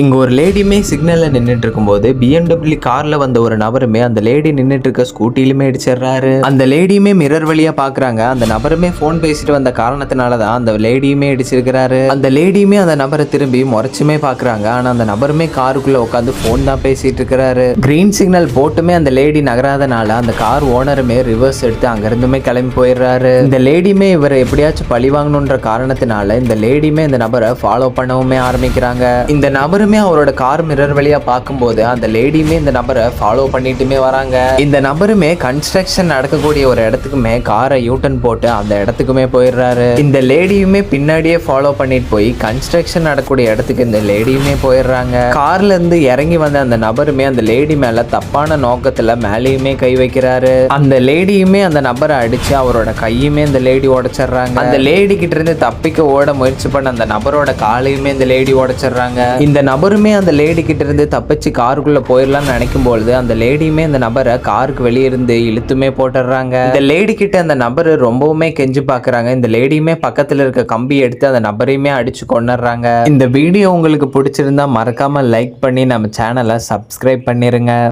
இங்கே ஒரு லேடியுமே சிக்னலில் நின்றுட்டு இருக்கும்போது பிஎம்டபிள்யூ காரில் வந்த ஒரு நபருமே அந்த லேடி நின்றுட்டு இருக்க ஸ்கூட்டிலுமே இடிச்சிடுறாரு அந்த லேடியுமே மிரர் வழியா பார்க்குறாங்க அந்த நபருமே ஃபோன் பேசிட்டு வந்த காரணத்தினால தான் அந்த லேடியுமே இடிச்சிருக்கிறாரு. அந்த லேடியுமே அந்த நபரை திரும்பி முறைச்சுமே பார்க்குறாங்க ஆனால் அந்த நபருமே காருக்குள்ளே உட்காந்து ஃபோன் தான் பேசிட்டு இருக்கிறாரு கிரீன் சிக்னல் போட்டுமே அந்த லேடி நகராதனால அந்த கார் ஓனருமே ரிவர்ஸ் எடுத்து அங்கேருந்துமே கிளம்பி போயிடுறாரு இந்த லேடியுமே இவரை எப்படியாச்சும் பழி வாங்கணுன்ற காரணத்தினால இந்த லேடியுமே இந்த நபரை ஃபாலோ பண்ணவுமே ஆரம்பிக்கிறாங்க. இந்த நபருமே அவரோட கார் மிரர் வழியா பார்க்கும்போது அந்த லேடியுமே இந்த நபரை ஃபாலோ பண்ணிட்டுமே வராங்க. இந்த நபருமே கன்ஸ்ட்ரக்ஷன் நடக்கக்கூடிய ஒரு இடத்துக்குமே காரை யூட்டன் போட்டு அந்த இடத்துக்குமே போயிடுறாரு. இந்த லேடியுமே பின்னாடியே ஃபாலோ பண்ணிட்டு போய் கன்ஸ்ட்ரக்ஷன் நடக்கக்கூடிய இடத்துக்கு இந்த லேடியுமே போயிடுறாங்க. கார்ல இருந்து இறங்கி வந்த அந்த நபருமே அந்த லேடி மேல தப்பான நோக்கத்துல மேலேயுமே கை வைக்கிறாரு. அந்த லேடியுமே அந்த நபரை அடிச்சு அவரோட கையுமே இந்த லேடி உடைச்சிடுறாங்க. அந்த லேடி கிட்ட இருந்து தப்பிக்க ஓட முயற்சி பண்ண அந்த நபரோட காலையுமே இந்த லேடி உடைச்சிடுறாங்க. இந்த நபர் நபருமே அந்த லேடி கிட்டேருந்து தப்பிச்சு காருக்குள்ளே போயிடலாம்னு நினைக்கும் பொழுது அந்த லேடியுமே அந்த நபரை காருக்கு வெளியே இருந்து இழுத்துமே போட்டுடுறாங்க. இந்த லேடி கிட்ட அந்த நபர் ரொம்பவுமே கெஞ்சு பார்க்குறாங்க இந்த லேடியுமே பக்கத்தில் இருக்க கம்பி எடுத்து அந்த நபரையுமே அடிச்சு கொண்டுடுறாங்க இந்த வீடியோ உங்களுக்கு பிடிச்சிருந்தா மறக்காமல் லைக் பண்ணி நம்ம சேனலை சப்ஸ்கிரைப் பண்ணிடுங்க